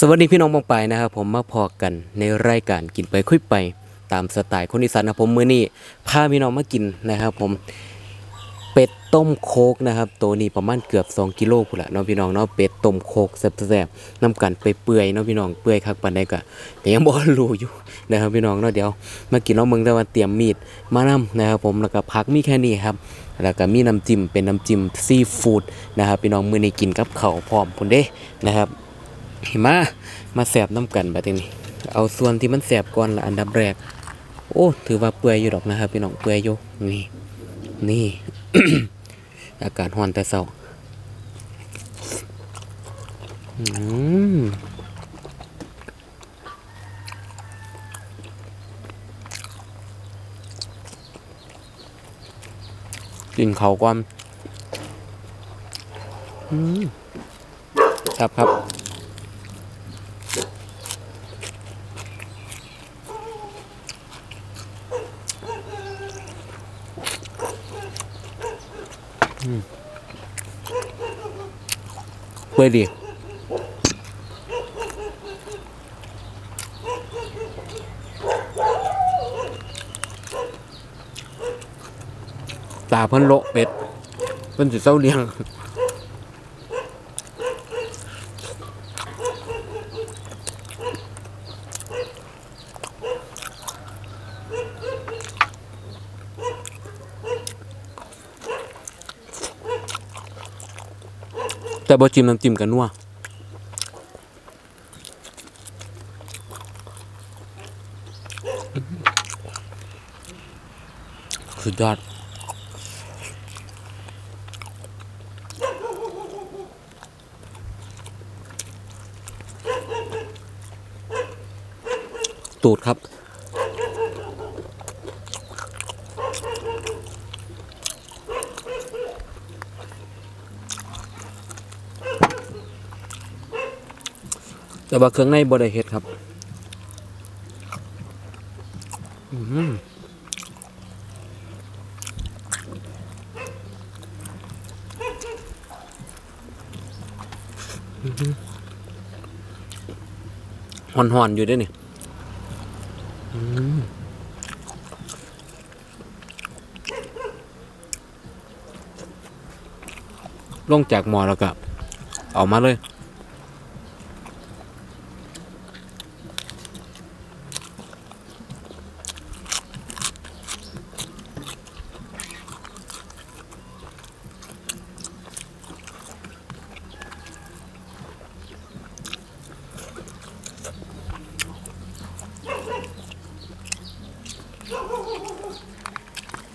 สวัสดีพี่น้องบองไปายนะครับผมมาพอกันในรายการกินไปคุยไป ตามสไตล์คนอีสานนะผมมื้อนี้พาพี่น้องมากินนะครับ ผมเป็ดต้มโคกนะครับตัวนี้ประมาณเกือบ 2กิโลพุ่นละเนาะพี่น้องเนาะเป็ดต้มโคกแซ่บๆน้ำกันไปเปื่อยเนาะพี่น้องเปื่อยคักปานใดก็ก็ยังบ่รู้อยู่นะครับพี่น้องเนาะเดี๋ยวมากินเนาะเมืองแต่ว่าเตรียมมีดมานํนะครับผมแล้วก็ผักมีแค่นี้ครับแล้วก็มีน้ำจิ้มเป็นน้ำจิ้มซีฟู้ดนะครับพี่น้องมื้อนี้กินกับข้าวพร้อมพุ่นเด้นะครับ มามาแสบน้ำกันบัดนี้ เอาส่วนที่มันแสบก่อนละอันดับแรก โอ้ ถือว่าเปื่อยอยู่ดอกนะครับพี่น้องเปื่อยอยู่นี่ นี่ อากาศร้อนแต่เช้าอืมกินเขาก่อนอืมครับครับ เปื่อยดีตาเพิ่นโลเป็ดเพิ่นสิเศร้าเลี้ยง แต่บ่จิ้มน้ำจิ้มกันนัวสุดยอดตูดครับ แต่ว่าเครื่องในบ่ได้เฮ็ดครับอื้อหืออื้อหือหอนๆอยู่ด้วยนี่อื้อลงจากหมอแล้วก็เอามาเลย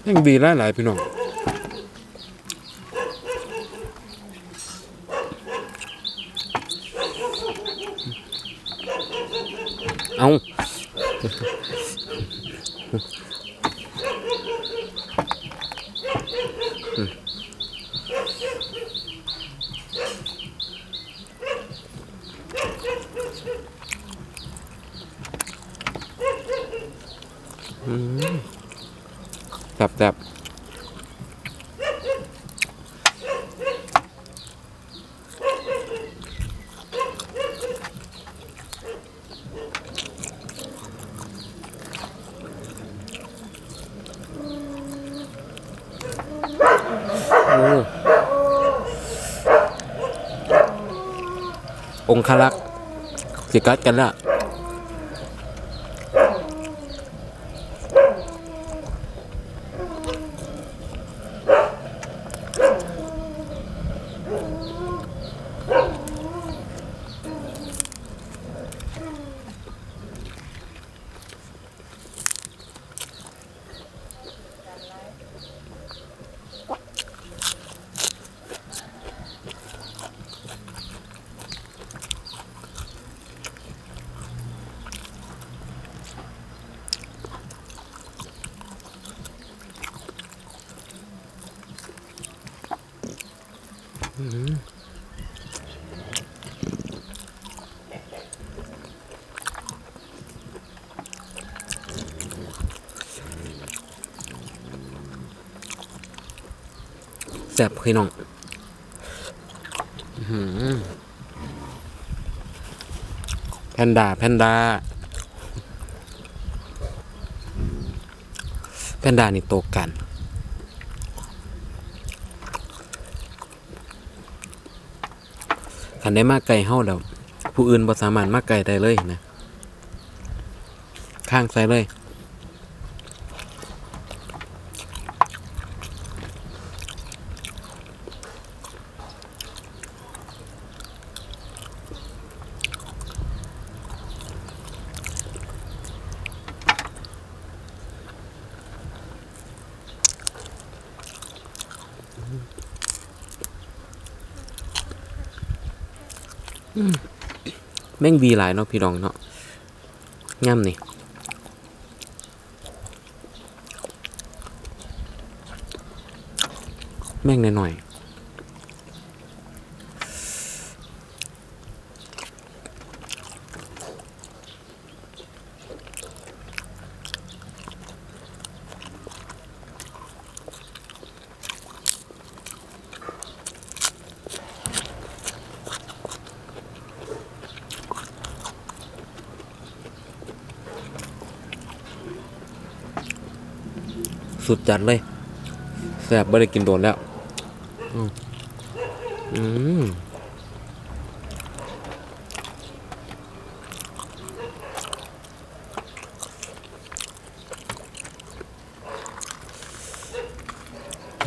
ยังดีหลายหลายพี่น้องเอาแซ่บแซ่บโอ้องคลักษ์สิกัดกันละ แซ่บพี่น้องแพนด้าแพนด้าแพนด้านี่โตกันคันได้มากไกลเฮาแล้วผู้อื่นบ่สามารถมากไกลได้เลยนะ ข้างใส่เลย แม่งวีหลายเนาะพี่ดองเนาะง่ำนี่แม่งหน่อยๆ สุดจัดเลยแซ่บไม่ได้กินโดนแล้ว อืมอืม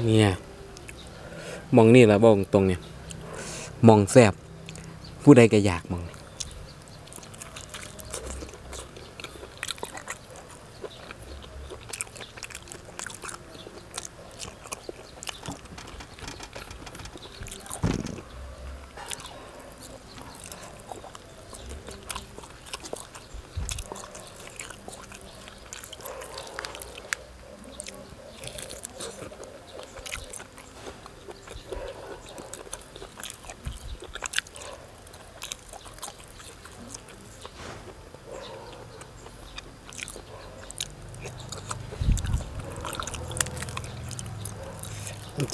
เนี่ยมองนี่แหละบอกตรงเนี่ยมองแซบผู้ใดก็อยากมอง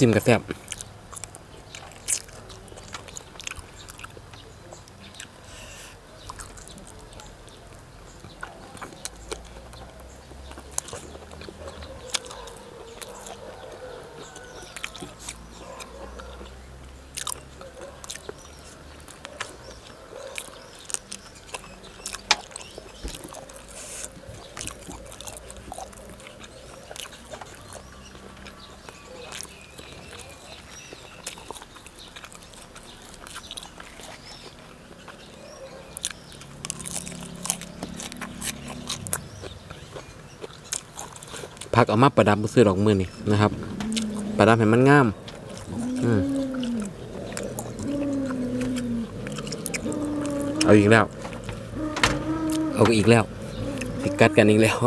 จิ้มกระแซบ ผักเอามาประดับซื้อดอกมือนี่นะครับ ประดับให้มันงาม อืมเอาอีกแล้ว เอาอีกแล้วติกัดกันอีกแล้ว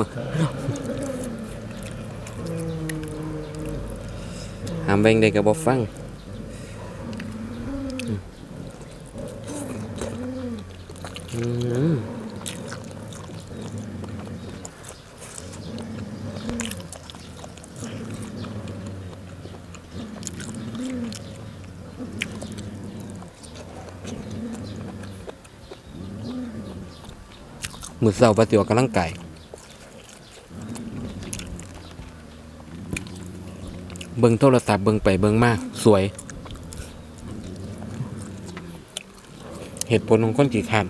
หามแบงได้กับบอฟัง มือเศร้าปฏิวัติกำลังกายเบิ่งโทรศัพท์เบิ่งไปเบิ่งมาสวย เหตุผลของคนกี่ขัน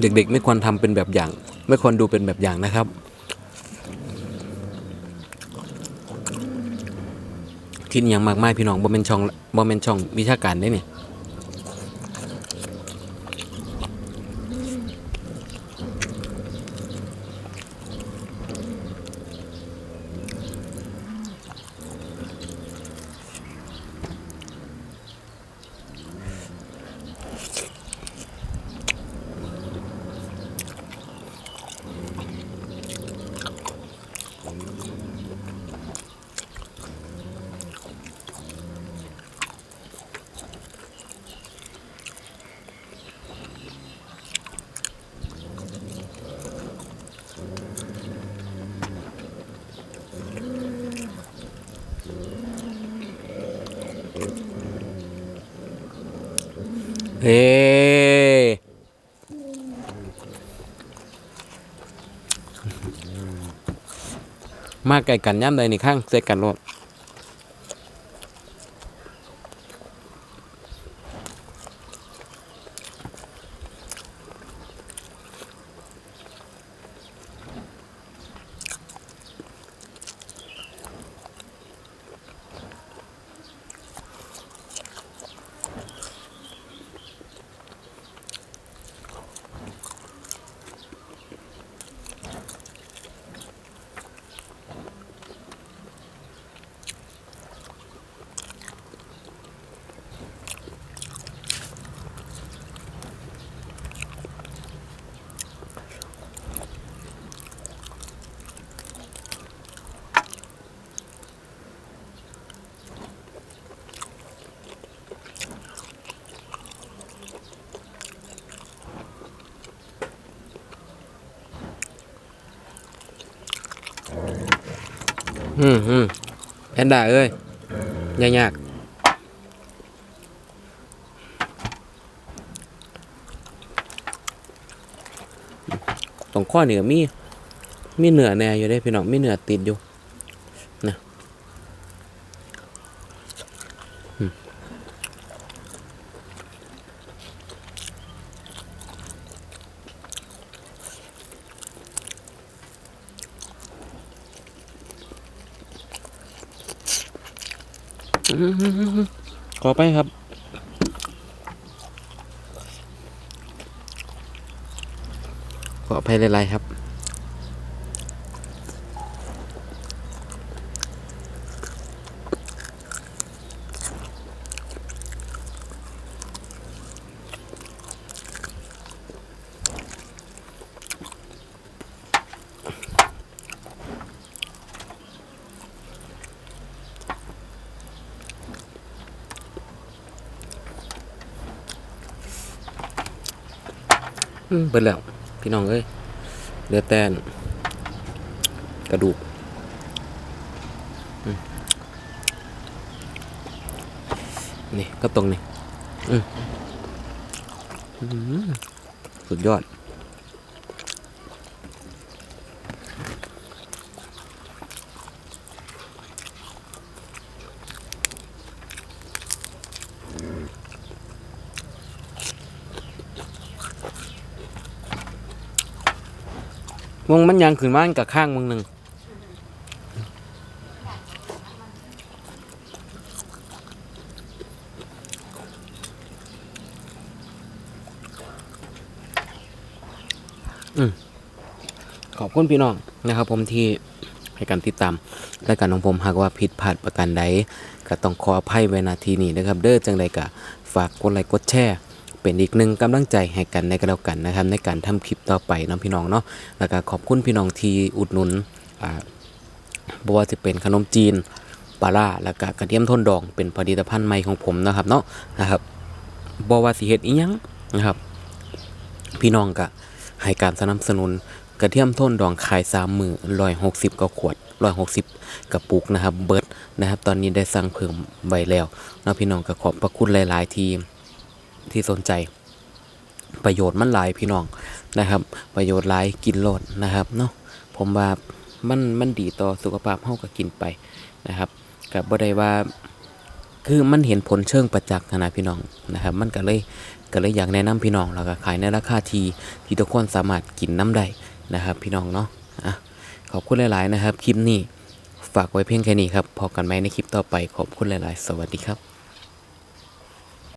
เด็กๆ ไม่ควรทำเป็นแบบอย่าง ไม่ควรดูเป็นแบบอย่างนะครับ คิดอย่างมากมายพี่น้องบ่เป็นช่องบ่เป็นช่องวิชาการได้เนี่ย เฮ้มาไก่กันย่ำใดนี่ข้างเสกันรถ อืมอืมแพนด้าเอ้ยยากยากตรงข้อเหนือมี มีเหนือแน่อยู่ได้พี่น้องมีเหนือติดอยู่ ขอไปครับ ขออภัยหลายๆครับ เบิดแล้ว พี่น้องเอ้ยเหลือแต่นกระดูกนี่ก็ตรงนี้สุดยอด มึงมันยังขึ้นมานกับข้างมึงหนึ่งอืมขอบคุณพี่น้องนะครับ ผมที่ให้การติดตามรายการของผมหากว่าผิดพลาดประการใดก็ต้องขออภัยไว้นาทีนี้นะครับ เด้อจังใดก็ฝากกดไลค์กดแชร์ เป็นอีกหนึ่งกำลังใจให้กันในกันแล้วกันนะครับ ในการทำคลิปต่อไปเนาะพี่น้องเนาะแล้วก็ขอบคุณพี่น้องที่อุดหนุนอ่าบ่ว่าจะเป็นขนมจีนปลาร่าแล้วก็กระเทียมทนดองเป็นผลิตภัณฑ์ใหม่ของผมนะครับเนาะนะครับบ่ว่าสิเฮ็ดอีหยังนะครับ พี่น้องก็ให้การสนับสนุนกระเทียมทนดองขายสามมือร้อยหกสิบกว่าขวดร้อยหกสิบกระปุกนะครับ เบิร์ดนะครับ ตอนนี้ได้สั่งเพิ่มใบแล้วนะพี่น้องก็ขอบพระคุณหลาย ๆ ทีม ที่สนใจ ประโยชน์มันหลายพี่น้องนะครับ ประโยชน์หลายกินโลดนะครับเนาะผมว่ามันมันดีต่อสุขภาพเฮาก็กินไปนะครับกับบ่ได้ว่าคือมันเห็นผลเชิงประจักษ์นาดพี่น้องนะครับ มันก็เลยก็เลยอยากแนะนำพี่น้องแล้วก็ขายในราคาที่ที่ทุกคนสามารถกินน้ำได้นะครับ พี่น้องเนาะอะขอบคุณหลาย ๆ นะครับ คลิปนี้ฝากไว้เพียงแค่นี้ครับพอกันไหมในคลิปต่อไปขอบคุณหลาย ๆ สวัสดีครับ